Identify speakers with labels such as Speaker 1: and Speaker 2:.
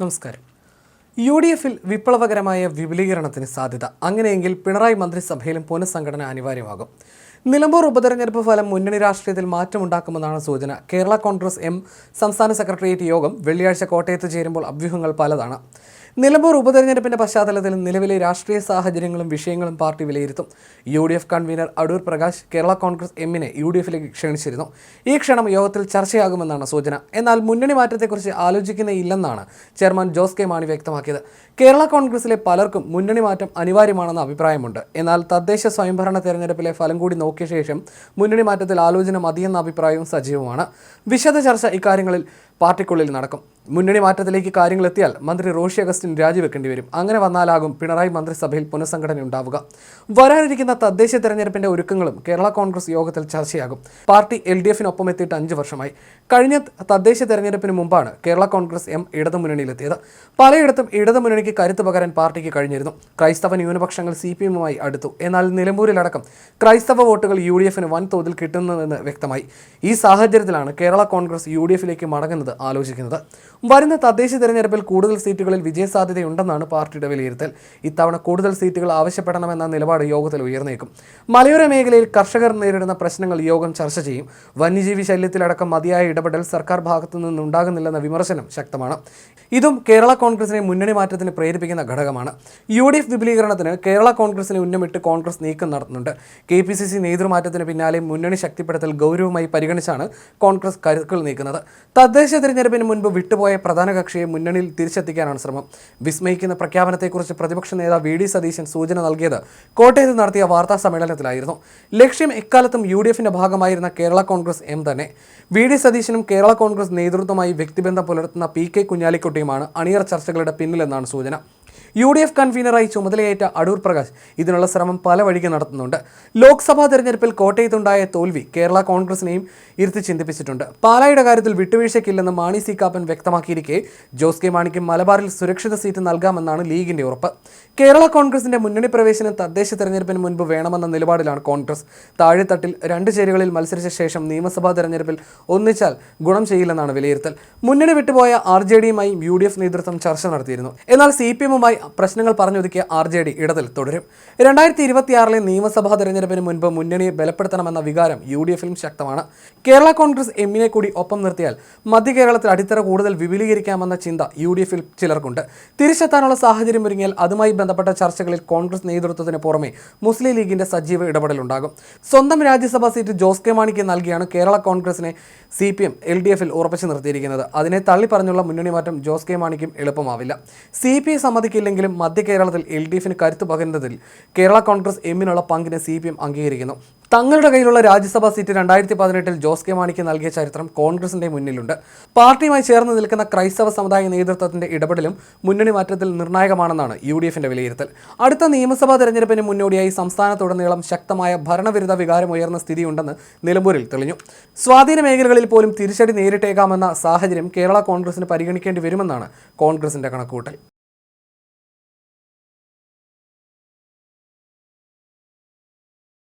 Speaker 1: നമസ്കാരം. U D എഫിൽ വിപ്ലവകരമായ വിപുലീകരണത്തിന് സാധ്യത. അങ്ങനെയെങ്കിൽ പിണറായി മന്ത്രിസഭയിലും പുനഃസംഘടന അനിവാര്യമാകും. നിലമ്പൂർ ഉപതെരഞ്ഞെടുപ്പ് ഫലം മുന്നണി രാഷ്ട്രീയത്തിൽ മാറ്റമുണ്ടാക്കുമെന്നാണ് സൂചന. കേരള കോൺഗ്രസ് എം സംസ്ഥാന സെക്രട്ടേറിയറ്റ് യോഗം വെള്ളിയാഴ്ച കോട്ടയത്ത് ചേരുമ്പോൾ അഭ്യൂഹങ്ങൾ പലതാണ്. നിലമ്പൂർ ഉപതെരഞ്ഞെടുപ്പിന്റെ പശ്ചാത്തലത്തിൽ നിലവിലെ രാഷ്ട്രീയ സാഹചര്യങ്ങളും വിഷയങ്ങളും പാർട്ടി വിലയിരുത്തും. U D F convener Adoor Prakash Kerala Congress എമ്മിനെ യു ഡി എഫിലേക്ക് ക്ഷണിച്ചിരുന്നു. ഈ ക്ഷണം യോഗത്തിൽ ചർച്ചയാകുമെന്നാണ് സൂചന. എന്നാൽ മുന്നണി മാറ്റത്തെക്കുറിച്ച് ആലോചിക്കുന്നേയില്ലെന്നാണ് ചെയർമാൻ ജോസ് കെ മാണി വ്യക്തമാക്കിയത്. കേരള കോൺഗ്രസിലെ പലർക്കും മുന്നണി മാറ്റം അനിവാര്യമാണെന്ന അഭിപ്രായമുണ്ട്. എന്നാൽ തദ്ദേശ സ്വയംഭരണ തെരഞ്ഞെടുപ്പിലെ ഫലം കൂടി നോക്കിയ ശേഷം മുന്നണി മാറ്റത്തിൽ ആലോചന മതിയെന്ന അഭിപ്രായവും സജീവമാണ്. വിശദ ചർച്ച ഇക്കാര്യങ്ങളിൽ പാർട്ടിക്കുള്ളിൽ നടക്കും. മുന്നണി മാറ്റത്തിലേക്ക് കാര്യങ്ങൾ എത്തിയാൽ മന്ത്രി റോഷി അഗസ്റ്റിൻ രാജിവെക്കേണ്ടി വരും. അങ്ങനെ വന്നാലാകും പിണറായി മന്ത്രിസഭയിൽ പുനഃസംഘടന ഉണ്ടാവുക. വരാനിരിക്കുന്ന തദ്ദേശ തെരഞ്ഞെടുപ്പിന്റെ ഒരുക്കങ്ങളും കേരള കോൺഗ്രസ് യോഗത്തിൽ ചർച്ചയാകും. പാർട്ടി എൽ ഡി എഫിനൊപ്പം എത്തിയിട്ട് അഞ്ച് വർഷമായി. കഴിഞ്ഞ തദ്ദേശ തെരഞ്ഞെടുപ്പിന് മുമ്പാണ് കേരള കോൺഗ്രസ് എം ഇടതുമുന്നണിയിലെത്തിയത്. പലയിടത്തും ഇടതുമുന്നണിക്ക് കരുത്ത് പകരാൻ പാർട്ടിക്ക് കഴിഞ്ഞിരുന്നു. ക്രൈസ്തവ ന്യൂനപക്ഷങ്ങൾ സി പി എമ്മുമായി അടുത്തു. എന്നാൽ നിലമ്പൂരിലടക്കം ക്രൈസ്തവ വോട്ടുകൾ യു ഡി എഫിന് വൻതോതിൽ കിട്ടുന്നുവെന്ന് വ്യക്തമായി. ഈ സാഹചര്യത്തിലാണ് കേരള കോൺഗ്രസ് യു ഡി എഫിലേക്ക് മടങ്ങുന്നത് ആലോചിക്കുന്നത് വരുന്ന തദ്ദേശ തെരഞ്ഞെടുപ്പിൽ കൂടുതൽ സീറ്റുകളിൽ വിജയസാധ്യതയുണ്ടെന്നാണ് പാർട്ടിയുടെ വിലയിരുത്തൽ. ഇത്തവണ കൂടുതൽ സീറ്റുകൾ ആവശ്യപ്പെടണമെന്ന നിലപാട് യോഗത്തിൽ ഉയർന്നേക്കും. മലയോര മേഖലയിൽ കർഷകർ നേരിടുന്ന പ്രശ്നങ്ങൾ യോഗം ചർച്ച ചെയ്യും. വന്യജീവി ശല്യത്തിലടക്കം മതിയായ ഇടപെടൽ സർക്കാർ ഭാഗത്തു നിന്നുണ്ടാകുന്നില്ലെന്ന വിമർശനം ശക്തമാണ്. ഇതും കേരള കോൺഗ്രസിനെ മുന്നണി മാറ്റത്തിന് പ്രേരിപ്പിക്കുന്ന ഘടകമാണ്. യു ഡി എഫ് വിപുലീകരണത്തിന് കേരള കോൺഗ്രസിനെ ഉന്നമിട്ട് കോൺഗ്രസ് നീക്കം നടത്തുന്നുണ്ട്. കെ പി സി സി നേതൃമാറ്റത്തിന് പിന്നാലെ മുന്നണി ശക്തിപ്പെടുത്തൽ ഗൗരവമായി പരിഗണിച്ചാണ് കോൺഗ്രസ് കരുക്കൾ നീക്കുന്നത്. തദ്ദേശ തെരഞ്ഞെടുപ്പിന് മുൻപ് വിട്ടുപോയ പ്രധാന കക്ഷിയെ മുന്നണിയിൽ തിരിച്ചെത്തിക്കാനാണ് ശ്രമം. വിസ്മയിക്കുന്ന പ്രഖ്യാപനത്തെക്കുറിച്ച് പ്രതിപക്ഷ നേതാവ് വി ഡി സതീശൻ സൂചന നൽകിയത് കോട്ടയത്ത് നടത്തിയ വാർത്താ സമ്മേളനത്തിലായിരുന്നു. ലക്ഷ്യം എക്കാലത്തും യു ഡി എഫിന്റെ ഭാഗമായിരുന്ന കേരള കോൺഗ്രസ് എം തന്നെ. വി ഡി സതീശനും കേരള കോൺഗ്രസ് നേതൃത്വമായി വ്യക്തിബന്ധം പുലർത്തുന്ന പി കെ കുഞ്ഞാലിക്കുട്ടിയുമാണ് അണിയറ ചർച്ചകളുടെ പിന്നിലെന്നാണ് സൂചന. യു ഡി എഫ് കൺവീനറായി ചുമതലയേറ്റ അടൂർ പ്രകാശ് ഇതിനുള്ള ശ്രമം പല വഴിക്ക് നടത്തുന്നുണ്ട്. ലോക്സഭാ തെരഞ്ഞെടുപ്പിൽ കോട്ടയത്തുണ്ടായ തോൽവി കേരള കോൺഗ്രസിനെയും ഇരുത്തി ചിന്തിപ്പിച്ചിട്ടുണ്ട്. പാലായുടെ കാര്യത്തിൽ വിട്ടുവീഴ്ചയ്ക്കില്ലെന്ന് മാണി സി കാപ്പൻ വ്യക്തമാക്കിയിരിക്കെ. ജോസ് കെ മാണിക്ക് മലബാറിൽ സുരക്ഷിത സീറ്റ് നൽകാമെന്നാണ് ലീഗിന്റെ ഉറപ്പ്. കേരള കോൺഗ്രസിന്റെ മുന്നണി പ്രവേശനം തദ്ദേശ തെരഞ്ഞെടുപ്പിന് മുൻപ് വേണമെന്ന നിലപാടിലാണ് കോൺഗ്രസ്. താഴെത്തട്ടിൽ രണ്ട് ചേരികളിൽ മത്സരിച്ച ശേഷം നിയമസഭാ തെരഞ്ഞെടുപ്പിൽ ഒന്നിച്ചാൽ ഗുണം ചെയ്യില്ലെന്നാണ് വിലയിരുത്തൽ. മുന്നണി വിട്ടുപോയ ആർ ജെ ഡിയുമായി യു ഡി എഫ് നേതൃത്വം ചർച്ച നടത്തിയിരുന്നു. എന്നാൽ സി പി എമ്മുമായി പ്രശ്നങ്ങൾ പറഞ്ഞൊതുക്കിയ ആർ ജെ ഡി ഇടതിൽ തുടരും. രണ്ടായിരത്തി ഇരുപത്തിയാറിലെ നിയമസഭാ തെരഞ്ഞെടുപ്പിന് മുൻപ് മുന്നണിയെ ബലപ്പെടുത്തണമെന്ന വികാരം യു ഡി എഫിലും ശക്തമാണ്. കേരള കോൺഗ്രസ് എമ്മിനെ കൂടി ഒപ്പം നിർത്തിയാൽ മധ്യ കേരളത്തിൽ അടിത്തറ കൂടുതൽ വിപുലീകരിക്കാമെന്ന ചിന്ത യു ഡി എഫിൽ ചിലർക്കുണ്ട്. തിരിച്ചെത്താനുള്ള സാഹചര്യം ഒരുങ്ങിയാൽ അതുമായി ബന്ധപ്പെട്ട ചർച്ചകളിൽ കോൺഗ്രസ് നേതൃത്വത്തിന് പുറമെ മുസ്ലിം ലീഗിന്റെ സജീവ ഇടപെടലുണ്ടാകും. സ്വന്തം രാജ്യസഭാ സീറ്റ് ജോസ് കെ മാണിക്ക് നൽകിയാണ് കേരള കോൺഗ്രസിനെ C P M L D എഫിൽ ഉറപ്പിച്ചു നിർത്തിയിരിക്കുന്നത്. അതിനെ തള്ളി പറഞ്ഞുള്ള മുന്നണി മാറ്റം ജോസ് കെ മാണിക്കും എളുപ്പമാവില്ല. സി പി ഐ സമ്മതിക്കില്ലെങ്കിലും മധ്യ കേരളത്തിൽ എൽ ഡി എഫിന് കരുത്ത് പകരുന്നതിൽ കേരള കോൺഗ്രസ് എമ്മിനുള്ള പങ്കിനെ സി പി എം അംഗീകരിക്കുന്നു. തങ്ങളുടെ കയ്യിലുള്ള രാജ്യസഭാ സീറ്റ് രണ്ടായിരത്തി പതിനെട്ടിൽ ജോസ് കെ മാണിക്ക് നൽകിയ ചരിത്രം കോൺഗ്രസിന്റെ മുന്നിലുണ്ട്. പാർട്ടിയുമായി ചേർന്ന് നിൽക്കുന്ന ക്രൈസ്തവ സമുദായ നേതൃത്വത്തിന്റെ ഇടപെടലും മുന്നണി മാറ്റത്തിൽ നിർണായകമാണെന്നാണ് യു ഡി എഫിന്റെ വിലയിരുത്തൽ. അടുത്ത നിയമസഭാ തെരഞ്ഞെടുപ്പിന് മുന്നോടിയായി സംസ്ഥാനത്തുടനീളം ശക്തമായ ഭരണവിരുദ്ധ വികാരം ഉയർന്ന സ്ഥിതിയുണ്ടെന്ന് നിലമ്പൂരിൽ തെളിഞ്ഞു. സ്വാധീന മേഖലകളിൽ പോലും തിരിച്ചടി നേരിട്ടേക്കാമെന്ന സാഹചര്യം കേരള കോൺഗ്രസിന് പരിഗണിക്കേണ്ടി വരുമെന്നാണ് കോൺഗ്രസിന്റെ കണക്കുകൂട്ടൽ.